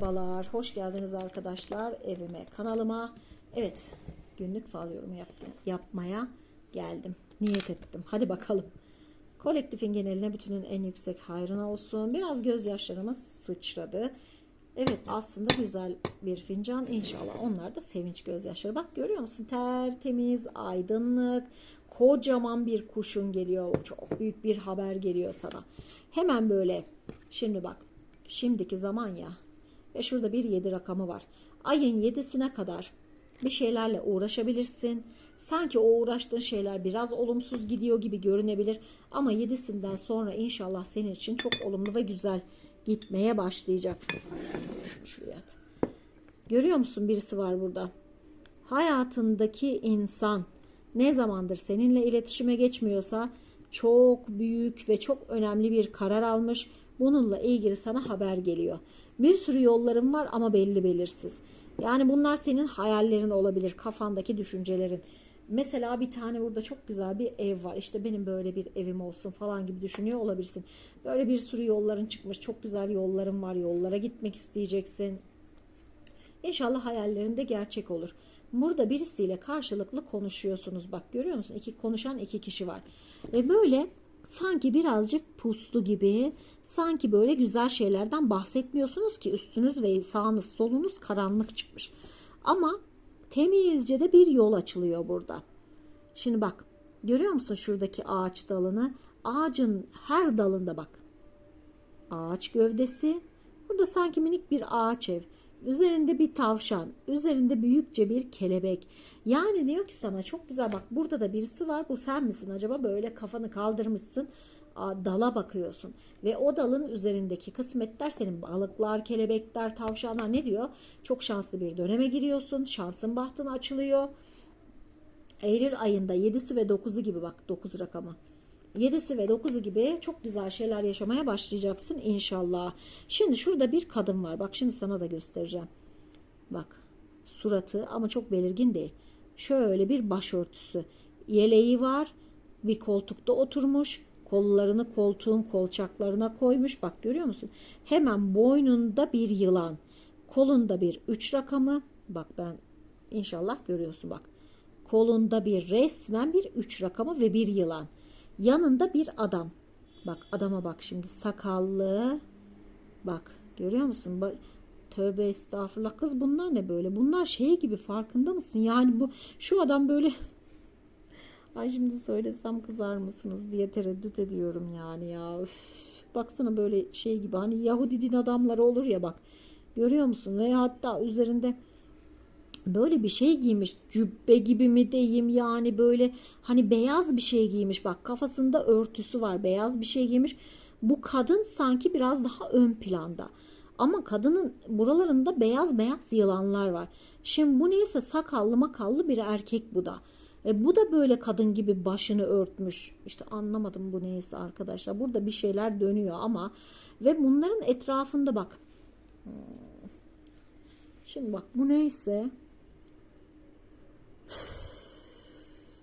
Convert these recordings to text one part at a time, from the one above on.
Merhabalar, hoş geldiniz arkadaşlar evime, kanalıma. Evet, günlük fal yorumu yaptım, yapmaya geldim. Niyet ettim. Hadi bakalım. Kolektifin geneline bütünün en yüksek hayrına olsun. Biraz gözyaşlarımız sıçradı. Evet aslında güzel bir fincan inşallah. Onlar da sevinç gözyaşları. Bak görüyor musun? Tertemiz, aydınlık, kocaman bir kuşun geliyor. Çok büyük bir haber geliyor sana. Hemen böyle şimdi bak şimdiki zaman ya ve şurada bir 7 rakamı var. Ayın 7'sine kadar bir şeylerle uğraşabilirsin. Sanki o uğraştığın şeyler biraz olumsuz gidiyor gibi görünebilir ama 7'sinden sonra inşallah senin için çok olumlu ve güzel gitmeye başlayacak. Şunu şuraya at. Görüyor musun birisi var burada. Hayatındaki insan ne zamandır seninle iletişime geçmiyorsa çok büyük ve çok önemli bir karar almış. Bununla ilgili sana haber geliyor. Bir sürü yolların var ama belli belirsiz. Yani bunlar senin hayallerin olabilir, kafandaki düşüncelerin. Mesela bir tane burada çok güzel bir ev var. İşte benim böyle bir evim olsun falan gibi düşünüyor olabilirsin. Böyle bir sürü yolların çıkmış. Çok güzel yolların var. Yollara gitmek isteyeceksin. İnşallah hayallerinde gerçek olur. Burada birisiyle karşılıklı konuşuyorsunuz. Bak görüyor musun? İki konuşan iki kişi var. Ve böyle sanki birazcık puslu gibi sanki böyle güzel şeylerden bahsetmiyorsunuz ki üstünüz ve sağınız solunuz karanlık çıkmış. Ama temizce de bir yol açılıyor burada. Şimdi bak görüyor musun şuradaki ağaç dalını? Ağacın her dalında bak. Ağaç gövdesi. Burada sanki minik bir ağaç ev. Üzerinde bir tavşan, üzerinde büyükçe bir kelebek. Yani diyor ki sana çok güzel bak burada da birisi var. Bu sen misin acaba? Böyle kafanı kaldırmışsın. Dala bakıyorsun ve o dalın üzerindeki kısmetler senin balıklar, kelebekler, tavşanlar ne diyor? Çok şanslı bir döneme giriyorsun. Şansın bahtın açılıyor. Eylül ayında 7'si ve 9'u gibi bak 9 rakamı. 7'si ve 9'u gibi çok güzel şeyler yaşamaya başlayacaksın inşallah. Şimdi şurada bir kadın var. Bak şimdi sana da göstereceğim. Bak suratı ama çok belirgin değil. Şöyle bir başörtüsü. Yeleği var. Bir koltukta oturmuş. Kollarını koltuğun kolçaklarına koymuş. Bak görüyor musun? Hemen boynunda bir yılan. Kolunda bir 3 rakamı. Bak ben inşallah görüyorsun bak. Kolunda bir resmen bir 3 rakamı ve bir yılan. Yanında bir adam. Bak adama bak şimdi sakallı. Bak görüyor musun? Bak, tövbe estağfurullah kız bunlar ne böyle? Bunlar şey gibi farkında mısın? Yani bu şu adam böyle Ay şimdi söylesem kızar mısınız diye tereddüt ediyorum yani ya. Üf, baksana böyle şey gibi hani Yahudi din adamları olur ya bak. Görüyor musun? Ve hatta üzerinde böyle bir şey giymiş cübbe gibi mi diyeyim yani böyle hani beyaz bir şey giymiş bak kafasında örtüsü var beyaz bir şey giymiş bu kadın sanki biraz daha ön planda ama kadının buralarında beyaz beyaz yılanlar var şimdi bu neyse sakallı makallı bir erkek bu da e, bu da böyle kadın gibi başını örtmüş işte anlamadım bu neyse arkadaşlar burada bir şeyler dönüyor ama ve bunların etrafında bak. Şimdi bak bu neyse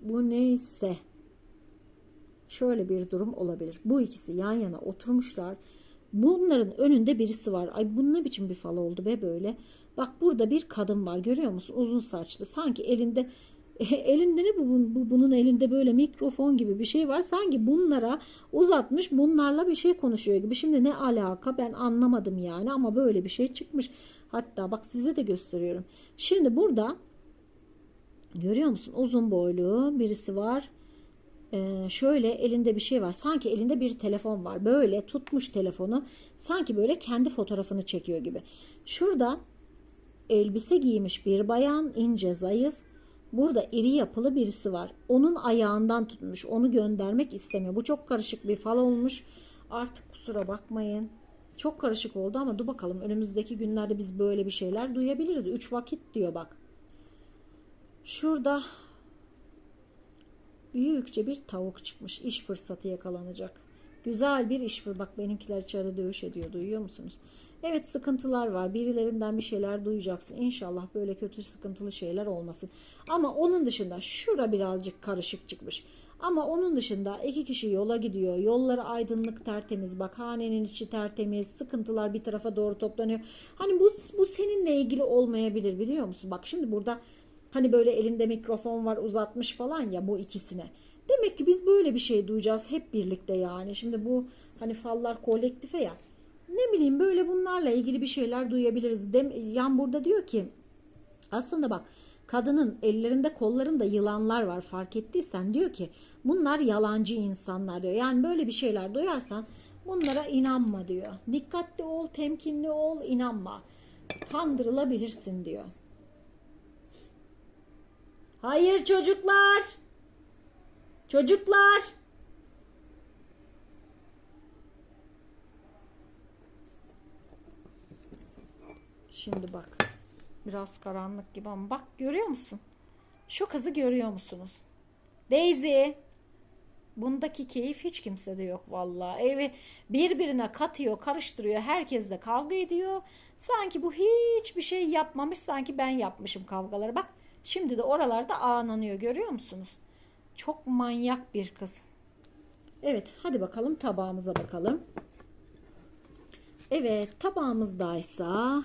bu neyse şöyle bir durum olabilir. Bu ikisi yan yana oturmuşlar. Bunların önünde birisi var. Ay bu ne biçim bir fal oldu be böyle. Bak burada bir kadın var görüyor musun? Uzun saçlı. Sanki elinde elinde ne bu, bu bunun elinde böyle mikrofon gibi bir şey var. Sanki bunlara uzatmış bunlarla bir şey konuşuyor gibi. Şimdi ne alaka ben anlamadım yani ama böyle bir şey çıkmış. Hatta bak size de gösteriyorum. Şimdi burada Görüyor musun? Uzun boylu birisi var. Ee, şöyle elinde bir şey var. Sanki elinde bir telefon var. Böyle tutmuş telefonu. Sanki böyle kendi fotoğrafını çekiyor gibi. Şurada elbise giymiş bir bayan. ince zayıf. Burada iri yapılı birisi var. Onun ayağından tutmuş. Onu göndermek istemiyor. Bu çok karışık bir fal olmuş. Artık kusura bakmayın. Çok karışık oldu ama dur bakalım önümüzdeki günlerde biz böyle bir şeyler duyabiliriz. Üç vakit diyor bak. Şurada büyükçe bir tavuk çıkmış. İş fırsatı yakalanacak. Güzel bir iş fır. Bak benimkiler içeride dövüş ediyor. Duyuyor musunuz? Evet sıkıntılar var. Birilerinden bir şeyler duyacaksın. İnşallah böyle kötü sıkıntılı şeyler olmasın. Ama onun dışında şura birazcık karışık çıkmış. Ama onun dışında iki kişi yola gidiyor. Yolları aydınlık tertemiz. Bak hanenin içi tertemiz. Sıkıntılar bir tarafa doğru toplanıyor. Hani bu, bu seninle ilgili olmayabilir biliyor musun? Bak şimdi burada hani böyle elinde mikrofon var uzatmış falan ya bu ikisine. Demek ki biz böyle bir şey duyacağız hep birlikte yani. Şimdi bu hani fallar kolektife ya. Ne bileyim böyle bunlarla ilgili bir şeyler duyabiliriz. Dem Yan burada diyor ki aslında bak kadının ellerinde kollarında yılanlar var fark ettiysen diyor ki bunlar yalancı insanlar diyor. Yani böyle bir şeyler duyarsan bunlara inanma diyor. Dikkatli ol, temkinli ol, inanma. Kandırılabilirsin diyor. Hayır çocuklar. Çocuklar. Şimdi bak. Biraz karanlık gibi ama bak görüyor musun? Şu kızı görüyor musunuz? Daisy. Bundaki keyif hiç kimsede yok vallahi. Evi birbirine katıyor, karıştırıyor. Herkes de kavga ediyor. Sanki bu hiçbir şey yapmamış. Sanki ben yapmışım kavgaları. Bak şimdi de oralarda ağlanıyor. Görüyor musunuz? Çok manyak bir kız. Evet hadi bakalım tabağımıza bakalım. Evet tabağımızdaysa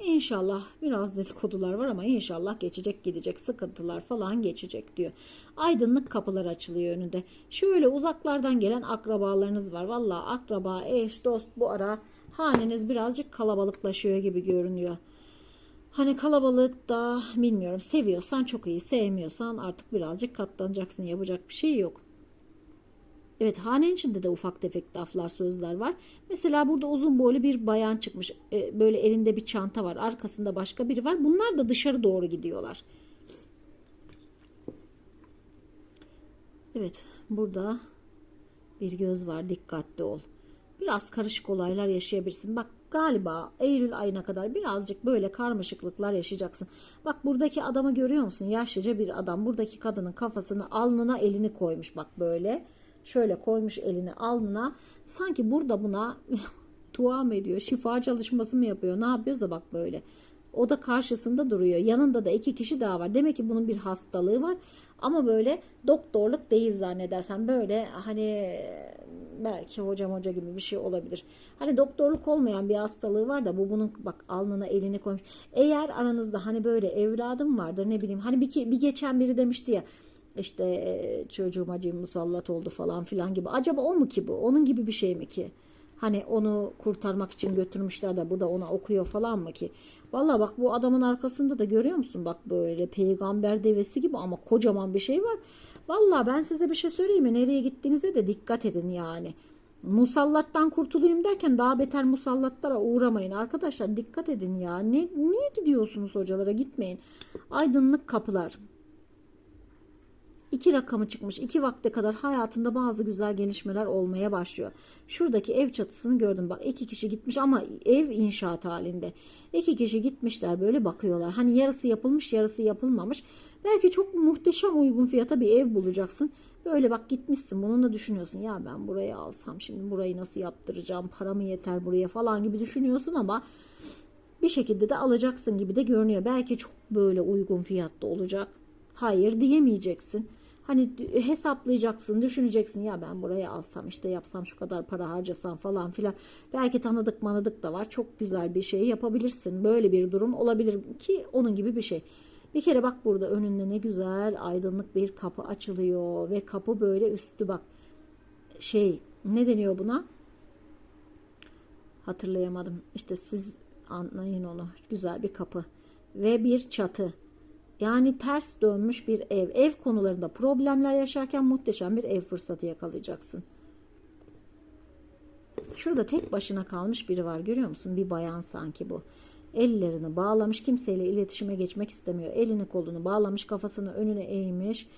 İnşallah biraz dedikodular var ama inşallah geçecek gidecek sıkıntılar falan geçecek diyor. Aydınlık kapılar açılıyor önünde. Şöyle uzaklardan gelen akrabalarınız var. Valla akraba, eş, dost bu ara haneniz birazcık kalabalıklaşıyor gibi görünüyor. Hani kalabalık da bilmiyorum seviyorsan çok iyi sevmiyorsan artık birazcık katlanacaksın yapacak bir şey yok. Evet hanenin içinde de ufak tefek laflar sözler var. Mesela burada uzun boylu bir bayan çıkmış. Ee, böyle elinde bir çanta var. Arkasında başka biri var. Bunlar da dışarı doğru gidiyorlar. Evet burada bir göz var. Dikkatli ol. Biraz karışık olaylar yaşayabilirsin. Bak galiba Eylül ayına kadar birazcık böyle karmaşıklıklar yaşayacaksın. Bak buradaki adamı görüyor musun? Yaşlıca bir adam. Buradaki kadının kafasını alnına elini koymuş bak böyle şöyle koymuş elini alnına sanki burada buna dua mı ediyor şifa çalışması mı yapıyor ne yapıyorsa bak böyle o da karşısında duruyor yanında da iki kişi daha var demek ki bunun bir hastalığı var ama böyle doktorluk değil zannedersen böyle hani belki hocam hoca gibi bir şey olabilir. Hani doktorluk olmayan bir hastalığı var da bu bunun bak alnına elini koymuş. Eğer aranızda hani böyle evladım vardır ne bileyim hani bir, bir geçen biri demişti ya işte e, çocuğuma cin musallat oldu falan filan gibi. Acaba o mu ki bu? Onun gibi bir şey mi ki? Hani onu kurtarmak için götürmüşler de bu da ona okuyor falan mı ki? Valla bak bu adamın arkasında da görüyor musun? Bak böyle peygamber devesi gibi ama kocaman bir şey var. Valla ben size bir şey söyleyeyim mi? Nereye gittiğinize de dikkat edin yani. Musallattan kurtulayım derken daha beter musallatlara uğramayın. Arkadaşlar dikkat edin ya. Ne, niye gidiyorsunuz hocalara gitmeyin. Aydınlık kapılar. İki rakamı çıkmış. İki vakte kadar hayatında bazı güzel gelişmeler olmaya başlıyor. Şuradaki ev çatısını gördüm. Bak iki kişi gitmiş ama ev inşaat halinde. İki kişi gitmişler böyle bakıyorlar. Hani yarısı yapılmış yarısı yapılmamış. Belki çok muhteşem uygun fiyata bir ev bulacaksın. Böyle bak gitmişsin bununla düşünüyorsun. Ya ben burayı alsam şimdi burayı nasıl yaptıracağım? Para mı yeter buraya falan gibi düşünüyorsun ama bir şekilde de alacaksın gibi de görünüyor. Belki çok böyle uygun fiyatta olacak. Hayır diyemeyeceksin. Hani hesaplayacaksın, düşüneceksin ya ben buraya alsam işte yapsam şu kadar para harcasam falan filan. Belki tanıdık manadık da var. Çok güzel bir şey yapabilirsin. Böyle bir durum olabilir ki onun gibi bir şey. Bir kere bak burada önünde ne güzel aydınlık bir kapı açılıyor ve kapı böyle üstü bak şey ne deniyor buna? Hatırlayamadım. İşte siz anlayın onu. Güzel bir kapı ve bir çatı. Yani ters dönmüş bir ev. Ev konularında problemler yaşarken muhteşem bir ev fırsatı yakalayacaksın. Şurada tek başına kalmış biri var görüyor musun? Bir bayan sanki bu. Ellerini bağlamış kimseyle iletişime geçmek istemiyor. Elini kolunu bağlamış kafasını önüne eğmiş.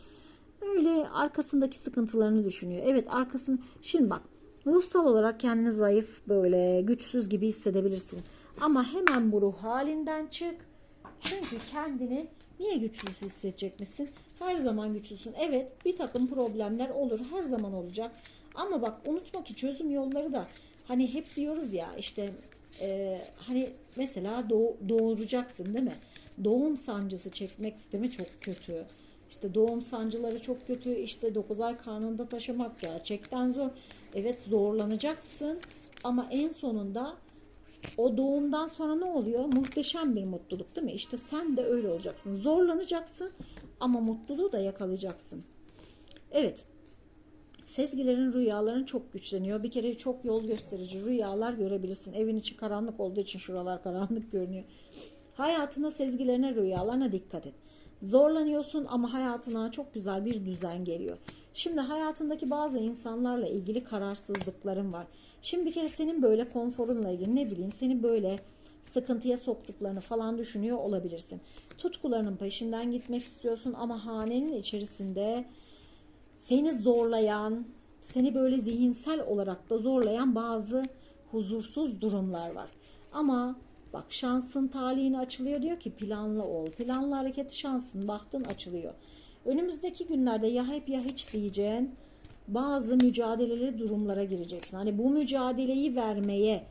Öyle arkasındaki sıkıntılarını düşünüyor. Evet arkasını şimdi bak ruhsal olarak kendini zayıf böyle güçsüz gibi hissedebilirsin. Ama hemen bu ruh halinden çık. Çünkü kendini Niye güçlüsü hissedecek misin? Her zaman güçlüsün. Evet bir takım problemler olur. Her zaman olacak. Ama bak unutma ki çözüm yolları da hani hep diyoruz ya işte e, hani mesela doğ, doğuracaksın değil mi? Doğum sancısı çekmek değil mi çok kötü. İşte doğum sancıları çok kötü. İşte 9 ay karnında taşımak gerçekten zor. Evet zorlanacaksın ama en sonunda o doğumdan sonra ne oluyor? Muhteşem bir mutluluk değil mi? İşte sen de öyle olacaksın. Zorlanacaksın ama mutluluğu da yakalayacaksın. Evet. Sezgilerin, rüyaların çok güçleniyor. Bir kere çok yol gösterici rüyalar görebilirsin. Evin içi karanlık olduğu için şuralar karanlık görünüyor. Hayatına, sezgilerine, rüyalarına dikkat et. Zorlanıyorsun ama hayatına çok güzel bir düzen geliyor. Şimdi hayatındaki bazı insanlarla ilgili kararsızlıkların var. Şimdi bir kere senin böyle konforunla ilgili ne bileyim seni böyle sıkıntıya soktuklarını falan düşünüyor olabilirsin. Tutkularının peşinden gitmek istiyorsun ama hanenin içerisinde seni zorlayan, seni böyle zihinsel olarak da zorlayan bazı huzursuz durumlar var. Ama bak şansın talihini açılıyor diyor ki planlı ol. Planlı hareket şansın, bahtın açılıyor. Önümüzdeki günlerde ya hep ya hiç diyeceğin bazı mücadeleli durumlara gireceksin. Hani bu mücadeleyi vermeye,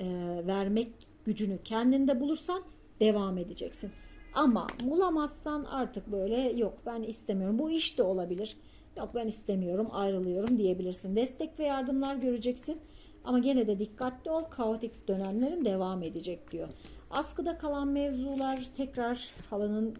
e, vermek gücünü kendinde bulursan devam edeceksin. Ama bulamazsan artık böyle yok ben istemiyorum. Bu iş de olabilir. Yok ben istemiyorum ayrılıyorum diyebilirsin. Destek ve yardımlar göreceksin. Ama gene de dikkatli ol. Kaotik dönemlerin devam edecek diyor. Askıda kalan mevzular tekrar halının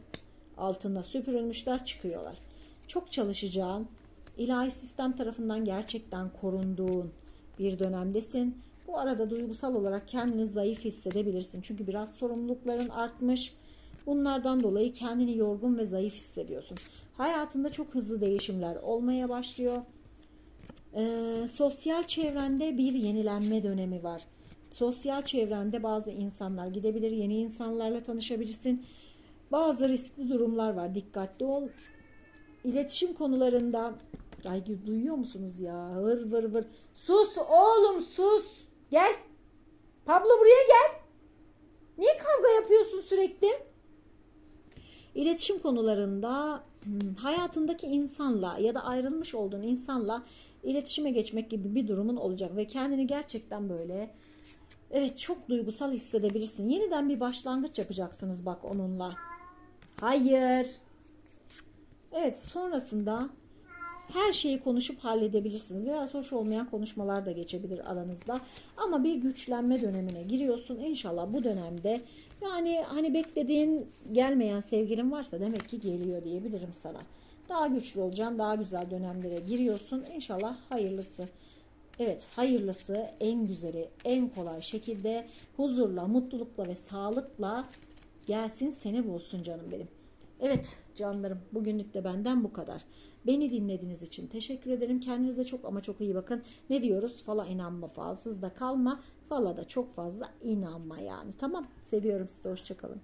altında süpürülmüşler çıkıyorlar. Çok çalışacağın, ilahi sistem tarafından gerçekten korunduğun bir dönemdesin. Bu arada duygusal olarak kendini zayıf hissedebilirsin. Çünkü biraz sorumlulukların artmış. Bunlardan dolayı kendini yorgun ve zayıf hissediyorsun. Hayatında çok hızlı değişimler olmaya başlıyor. Ee, sosyal çevrende bir yenilenme dönemi var. Sosyal çevrende bazı insanlar gidebilir, yeni insanlarla tanışabilirsin. Bazı riskli durumlar var. Dikkatli ol. İletişim konularında ay duyuyor musunuz ya? Vır vır vır. Sus oğlum sus. Gel. Pablo buraya gel. Niye kavga yapıyorsun sürekli? İletişim konularında hmm, hayatındaki insanla ya da ayrılmış olduğun insanla iletişime geçmek gibi bir durumun olacak ve kendini gerçekten böyle evet çok duygusal hissedebilirsin. Yeniden bir başlangıç yapacaksınız bak onunla. Hayır. Evet sonrasında her şeyi konuşup halledebilirsiniz. Biraz hoş olmayan konuşmalar da geçebilir aranızda. Ama bir güçlenme dönemine giriyorsun. İnşallah bu dönemde yani hani beklediğin gelmeyen sevgilin varsa demek ki geliyor diyebilirim sana. Daha güçlü olacaksın. Daha güzel dönemlere giriyorsun. İnşallah hayırlısı. Evet hayırlısı en güzeli en kolay şekilde huzurla, mutlulukla ve sağlıkla gelsin seni bulsun canım benim. Evet canlarım bugünlük de benden bu kadar. Beni dinlediğiniz için teşekkür ederim. Kendinize çok ama çok iyi bakın. Ne diyoruz? Fala inanma falsız da kalma. Fala da çok fazla inanma yani. Tamam seviyorum sizi. Hoşçakalın.